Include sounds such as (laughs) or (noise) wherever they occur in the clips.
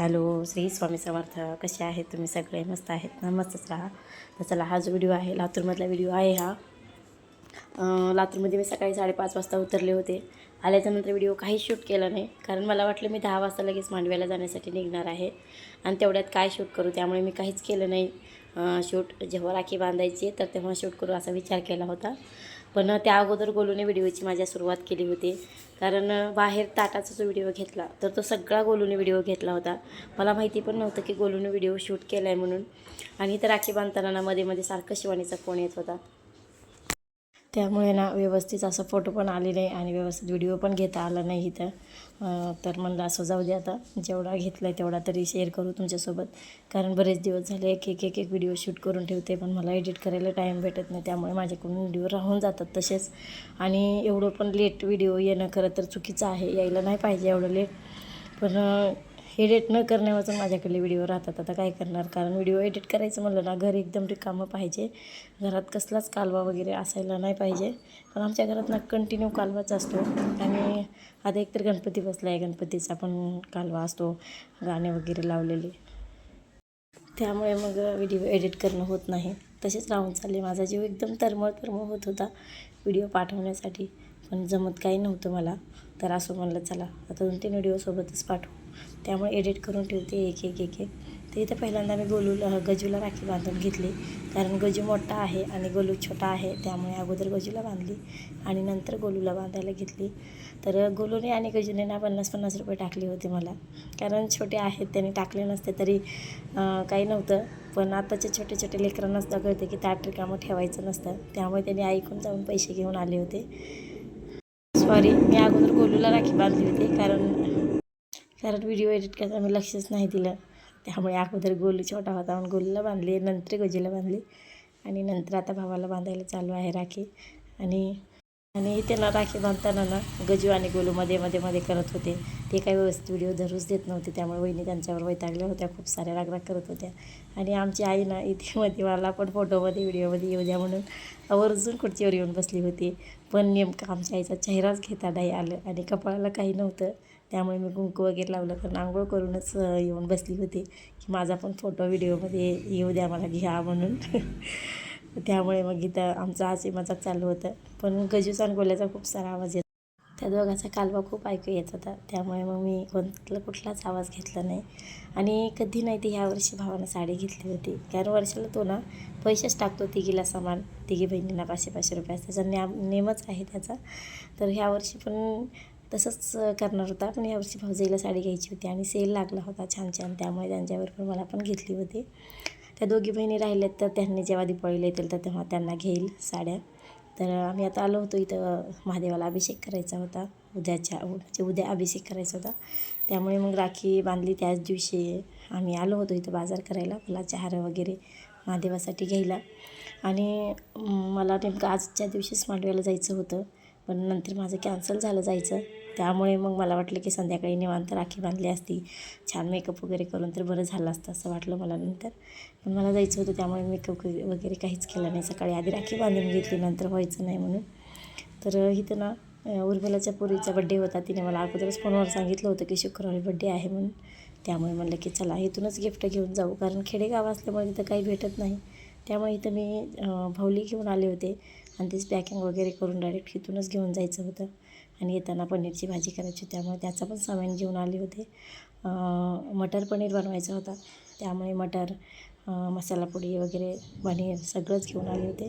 Hello Shri Swami Samarth. कसे आहेत तुम्ही सगळे? मस्त आहेत ना? मस्तच राहा. तर चला हा जो व्हिडिओ आहे लातूरमधला व्हिडिओ आहे हा. लातूरमध्ये मी सकाळी साडेपाच वाजता उतरले होते. आल्याच्यानंतर व्हिडिओ काहीच शूट केला नाही. कारण मला वाटलं मी दहा वाजता लगेच मांडव्याला जाण्यासाठी निघणार आहे. आणि तेवढ्यात काय शूट करू? त्यामुळे मी काहीच केलं नाही. शूट जेव्हा राखी बांधायची तर तेव्हा शूट करू असा विचार केला होता. पण त्या अगोदर गोलूने व्हिडिओची माझ्या सुरुवात केली होती. कारण बाहेर ताटाचा जो व्हिडिओ घेतला तर तो सगळा गोलूने व्हिडिओ घेतला होता. मला माहिती पण नव्हतं की गोलूने व्हिडिओ शूट केला आहे म्हणून. आणि तर राखी बांधताना मध्ये मध्ये सारखं शिवानीचा फोन येत होता. त्यामुळे ना व्यवस्थित असं फोटो पण आले नाही आणि व्यवस्थित व्हिडिओ पण घेता आला नाही इथं. तर म्हणलं असं जाऊ दे आता. जेवढा घेतला आहे तेवढा तरी शेअर करू तुमच्यासोबत. कारण बरेच दिवस झाले एक एक एक एक व्हिडिओ शूट करून ठेवते पण मला एडिट करायला टाईम भेटत नाही. त्यामुळे माझ्याकडून व्हिडिओ राहून जातात तसेच. आणि एवढं पण लेट व्हिडिओ येणं खरं तर चुकीचं आहे. यायला नाही पाहिजे एवढं लेट पण एडिट न करण्यावाचून माझ्याकडे व्हिडिओ राहतात. आता काय करणार? कारण व्हिडिओ एडिट करायचं म्हणलं ना घर एकदम रिकामं पाहिजे. घरात कसलाच कालवा वगैरे असायला नाही पाहिजे. पण आमच्या घरात ना कंटिन्यू कालवाच असतो. आणि आता एकतर गणपती बसला आहे गणपतीचा पण कालवा असतो. गाणे वगैरे लावलेले. त्यामुळे मग व्हिडिओ एडिट करणं होत नाही. तसेच राहून चालले माझा जीव एकदम तरमळ तरमळ होत होता. व्हिडिओ पाठवण्यासाठी. पण जमत काही नव्हतं मला. तर असं म्हणलं चला आता दोन तीन व्हिडिओसोबतच पाठवू. त्यामुळे एडिट करून ठेवते एक एक एक एक. तर इथं पहिल्यांदा मी गोलूला गजूला राखी बांधून घेतली. कारण गजू मोठा आहे आणि गोलू छोटा आहे त्यामुळे अगोदर गजूला बांधली आणि नंतर गोलूला बांधायला घेतली. तर गोलूने आणि गजूने ना पन्नास पन्नास रुपये टाकले होते मला. कारण छोटे आहेत त्यांनी टाकले नसते तरी काही नव्हतं. पण आताच्या छोटे छोटे लेकरांनाच सुद्धा कळते की ताट रिकामं ठेवायचं नसतं. त्यामुळे त्यांनी ऐकून जाऊन पैसे घेऊन आले होते. सॉरी मी अगोदर गोलूला राखी बांधली होती कारण कारण व्हिडिओ एडिट करताना मी लक्षच नाही दिलं. त्यामुळे अगोदर गोलू छोटा होता म्हणून गोलूला बांधली नंतर गोजीला बांधली आणि नंतर आता भावाला बांधायला चालू आहे राखी. आणि आणि इथे ना राखी बांधताना ना गजू आणि गोलू मध्ये मध्ये मध्ये करत होते. ते काही व्यवस्थित व्हिडिओ धरूच देत नव्हते. त्यामुळे वहिनी त्यांच्यावर वैतागल्या होत्या. खूप साऱ्या रागराग करत होत्या. आणि आमची आई ना इथे मध्ये मला पण फोटोमध्ये व्हिडिओमध्ये येऊ द्या म्हणून आवर्जून खुर्चीवर येऊन बसली होती. पण नेमकं आमच्या आईचा चेहराच घेता नाही आलं आणि कपाळाला काही नव्हतं. त्यामुळे मी कुंकू वगैरे लावलं. कारण आंघोळ करूनच येऊन बसली होती की माझा पण फोटो व्हिडिओमध्ये येऊ द्या मला घ्या म्हणून. (laughs) त्यामुळे मग इथं आमचा हसी मजाक चालू होतं. पण गजूचा आणि गोल्याचा खूप सारा आवाज येतो. त्या दोघांचा कालवा खूप ऐकू येत होता. त्यामुळे मग मी कोणतला कुठलाच आवाज घेतला नाही. आणि कधी नाही ती ह्या वर्षी भावानं साडी घेतली होती. कारण वर्षाला तो ना पैसेच टाकतो तिघीला सामान. तिघी बहिणींना पाचशे पाचशे रुपये त्याचा न्याम नेमच आहे त्याचा. तर ह्या वर्षी पण तसंच करणार होता. पण यावर्षी भाऊजाईला साडी घ्यायची होती आणि सेल लागला होता छान छान. त्यामुळे त्यांच्यावर पण मला पण घेतली होती. त्या दोघी बहिणी राहिल्यात तर त्यांनी जेव्हा दिपाळीला येतील तर तेव्हा त्यांना घेईल साड्या. तर आम्ही आता आलो होतो इथं महादेवाला अभिषेक करायचा होता. उद्याच्या म्हणजे उद्या अभिषेक करायचा होता. त्यामुळे मग राखी बांधली त्याच दिवशी. आम्ही आलो होतो इथं बाजार करायला फुलाचे हार वगैरे महादेवासाठी घ्यायला. आणि मला नेमकं आजच्या दिवशीच मांडव्याला जायचं होतं. पण नंतर माझं कॅन्सल झालं जायचं. त्यामुळे मग मला वाटलं की संध्याकाळी निवांत राखी बांधली असती. छान मेकअप वगैरे करून तर बरं झालं असतं असं वाटलं मला नंतर. पण मला जायचं होतं त्यामुळे मेकअप वगैरे काहीच केलं नाही. सकाळी आधी राखी बांधून घेतली नंतर व्हायचं नाही म्हणून. तर इथं ना उर्मिलाच्या पोरीचा बड्डे होता. तिने मला अगोदरच फोनवर सांगितलं होतं की शुक्रवारी बड्डे आहे म्हणून. त्यामुळे म्हणलं की चला इथूनच गिफ्ट घेऊन जाऊ. कारण खेडेगाव असल्यामुळे तिथं काही भेटत नाही. त्यामुळे इथं मी अं, भाऊली घेऊन आले होते. आणि तीच पॅकिंग वगैरे करून डायरेक्ट इथूनच घेऊन जायचं होतं. आणि येताना पनीरची भाजी करायची त्यामुळे त्याचं पण सामान घेऊन आले होते. मटर पनीर बनवायचा होता. त्यामुळे मटर मसाला पुडी वगैरे पनीर सगळंच घेऊन आले होते.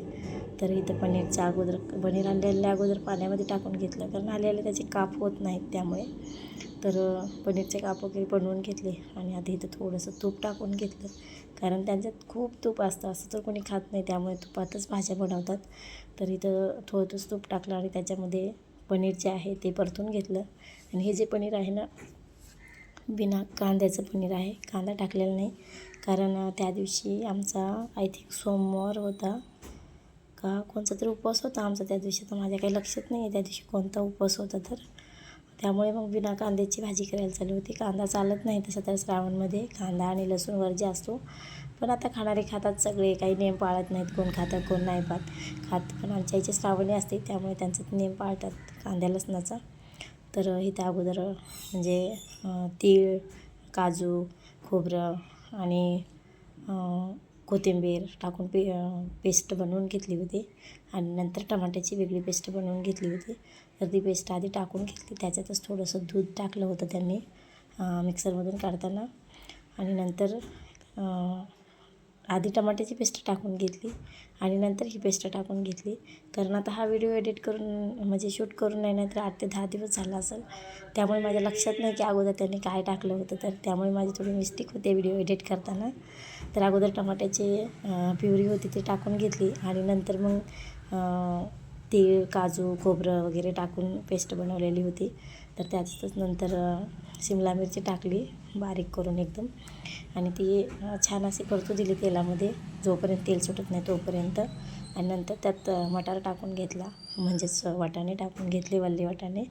तर इथं पनीरच्या अगोदर पनीर आणलेल्या अगोदर पाण्यामध्ये टाकून घेतलं. कारण आलेले त्याचे काप होत नाहीत त्यामुळे. तर पनीरचे काप वगैरे बनवून घेतले आणि आधी इथं थोडंसं तूप टाकून घेतलं. कारण त्यांच्यात खूप तूप असतं. असं तर कोणी खात नाही. त्यामुळे तुपातच भाज्या बनवतात. तर इथं थोडंच तूप टाकलं आणि त्याच्यामध्ये पनीर जे आहे ते परतून घेतलं. आणि हे जे पनीर आहे ना बिना कांद्याचं पनीर आहे. कांदा टाकलेला नाही. कारण त्या दिवशी आमचा आय थिंक सोमवार होता. का कोणचा तरी उपवास होता आमचा त्या दिवशी. तर माझ्या काही लक्षात नाही आहे त्या दिवशी कोणता उपवास होता तर. त्यामुळे मग बिना कांद्याची भाजी करायला चालू होती. कांदा चालत नाही तसं तर श्रावणमध्ये. कांदा आणि लसूण वर्ज्य असतो हो. पण आता खाणारे खातात सगळे. काही नियम पाळत नाहीत. कोण खातं कोण नाही पाहत खात पण आमच्या इथे श्रावणी असते. त्यामुळे त्यांचा नियम पाळतात कांद्या लसणाचा. तर इथं अगोदर म्हणजे तीळ काजू खोबरं आणि कोथिंबीर टाकून पे पेस्ट बनवून घेतली होती. आणि नंतर टमाट्याची वेगळी पेस्ट बनवून घेतली होती. तर ती पेस्ट आधी टाकून घेतली. त्याच्यातच थोडंसं दूध टाकलं होतं त्यांनी मिक्सरमधून काढताना. आणि नंतर आधी टमाट्याची पेस्ट टाकून घेतली. आणि नंतर ही पेस्ट टाकून घेतली. कारण आता हा व्हिडिओ एडिट करून म्हणजे शूट करून नाही तर आठ ते दहा दिवस झाला असेल. त्यामुळे माझ्या लक्षात नाही की अगोदर त्यांनी काय टाकलं होतं. तर त्यामुळे माझी थोडी मिस्टेक होते व्हिडिओ एडिट करताना. तर अगोदर टमाट्याची प्युरी होती ती टाकून घेतली. आणि नंतर मग तीळ काजू खोबरं वगैरे टाकून पेस्ट बनवलेली होती. तर त्यातच नंतर शिमला मिरची टाकली बारीक करून एकदम. आणि ती छान अशी परतू दिली तेलामध्ये. जोपर्यंत तेल सुटत नाही तोपर्यंत. आणि नंतर त्यात मटार टाकून घेतला. म्हणजेच वाटाणे टाकून घेतले वल्ले वाटाणे.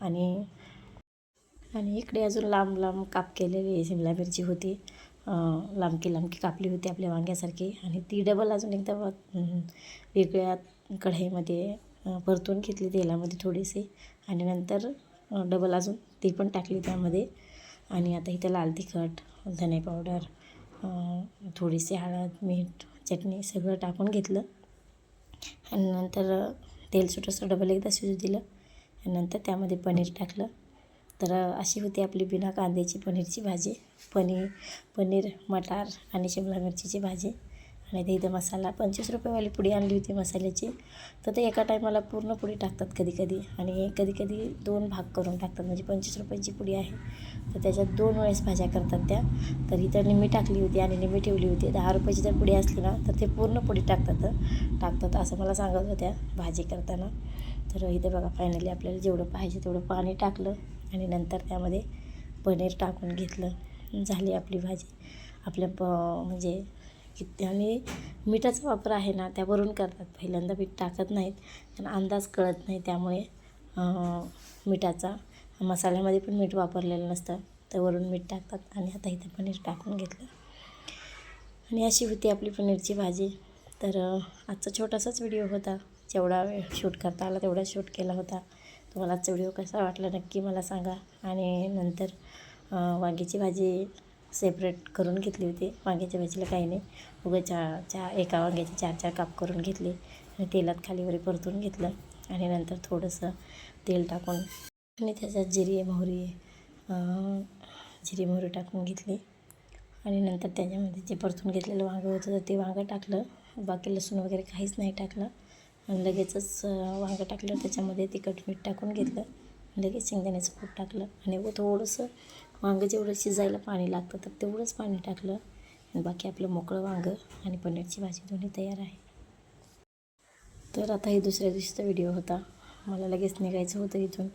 आणि आणि इकडे अजून लांब लांब काप केलेली शिमला मिरची होती. लांबकी लांबकी कापली होती आपल्या वांग्यासारखी. आणि ती डबल अजून एकदम वेगळ्या कढईमध्ये परतून घेतली तेलामध्ये थोडीशी आणि नंतर डबल अजून ती पण टाकली त्यामध्ये. आणि आता इथं लाल तिखट धने पावडर थोडीशी हळद मीठ चटणी सगळं टाकून घेतलं. आणि नंतर तेल सुटंसं डबल एकदा शिजू दिलं. आणि नंतर त्यामध्ये पनीर टाकलं. तर अशी होती आपली बिना कांद्याची पनीरची भाजी. पनीर पनीर मटार आणि शिमला मिरचीची भाजी. आणि ते इथं मसाला पंचवीस रुपयेवाली पुडी आणली होती मसाल्याची. तर ते एका टायमाला पूर्ण पुडी टाकतात कधी कधी आणि कधी कधी दोन भाग करून टाकतात. म्हणजे पंचवीस रुपयाची पुडी आहे. तर त्याच्यात दोन वेळेस भाज्या करतात त्या. तर इथं निम्मी टाकली होती आणि निम्मी ठेवली होती. दहा रुपयाची जर पुडी असली ना तर ते पूर्ण पुडी टाकतात टाकतात असं मला सांगत होत्या भाजी करताना. तर इथे बघा फायनली आपल्याला जेवढं पाहिजे तेवढं पाणी टाकलं आणि नंतर त्यामध्ये पनीर टाकून घेतलं. झाली आपली भाजी. आपल्या प म्हणजे किती आणि मिठाचा वापर आहे ना त्यावरून करतात. पहिल्यांदा मीठ टाकत नाहीत त्यांना अंदाज कळत नाही त्यामुळे मिठाचा. मसाल्यामध्ये पण मीठ वापरलेलं नसतं तर वरून मीठ टाकतात. आणि आता इथे पनीर टाकून घेतलं. आणि अशी होती आपली पनीरची भाजी. तर आजचा छोटासाच व्हिडिओ होता. जेवढा वेळ शूट करता आला तेवढा शूट केला होता. तुम्हाला आजचा व्हिडिओ कसा वाटला नक्की मला सांगा. आणि नंतर वांग्याची भाजी सेपरेट करून घेतली होती. वांग्याच्या भाजीला काही नाही. उगं चा चा एका वांग्याचे चार चार काप करून घेतले. आणि तेलात खालीवरी परतून घेतलं. आणि नंतर थोडंसं तेल टाकून आणि त्याच्यात जिरी मोहरी जिरे जिरी मोहरी टाकून घेतली. आणि नंतर त्याच्यामध्ये जे परतून घेतलेलं वांगं होतं तर ते वांगं टाकलं. बाकी लसूण वगैरे काहीच नाही टाकलं. आणि लगेचच वांगं टाकलं. त्याच्यामध्ये तिखट मीठ टाकून घेतलं. लगेच शेंगदाण्याचं कूट टाकलं. आणि व थोडंसं वांगं जेवढं शिजायला पाणी लागतं तर तेवढंच पाणी टाकलं. आणि बाकी आपलं मोकळं वांगं आणि पनीरची भाजी दोन्ही तयार आहे. तर आता हे दुसऱ्या दिवशीचा व्हिडिओ होता. मला लगेच निघायचं होतं इथून.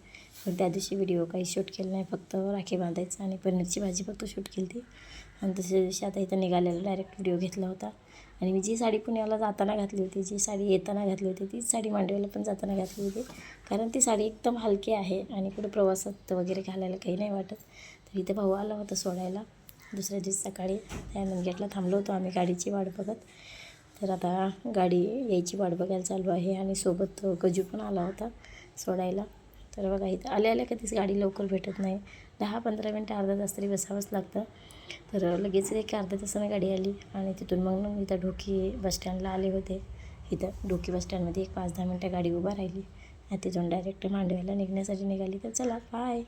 पण त्या दिवशी व्हिडिओ काही शूट केलं नाही. फक्त राखी बांधायचं आणि पनीरची भाजी फक्त शूट केली ती आणि दुसऱ्या दिवशी आता इथं निघालेला डायरेक्ट व्हिडिओ घेतला होता. आणि मी जी साडी पुण्याला जाताना घातली होती जी साडी येताना घातली होती तीच साडी मांडवीला पण जाताना घातली होती. कारण ती साडी एकदम हलकी आहे आणि कुठे प्रवासात वगैरे घालायला काही नाही वाटत. तर इथे भाऊ आला होता सोडायला. दुसऱ्या दिवस सकाळी त्या गेटला थांबलो होतो आम्ही गाडीची वाट बघत. तर आता गाडी यायची वाट बघायला चालू आहे आणि सोबत गजू पण आला होता सोडायला. तर बघा इथं आल्या आल्या कधीच गाडी लवकर भेटत नाही. दहा पंधरा मिनटं अर्धा तास तरी बसावंच लागतं. तर लगेच एक अर्ध्या तासाने गाडी आली आणि तिथून मग मग इथं ढोकी बसस्टँडला आले होते. इथं ढोकी बसस्टँडमध्ये एक पाच दहा मिनटं गाडी उभा राहिली आणि तिथून डायरेक्ट मांडव्याला निघण्यासाठी निघाली. तर चला बाय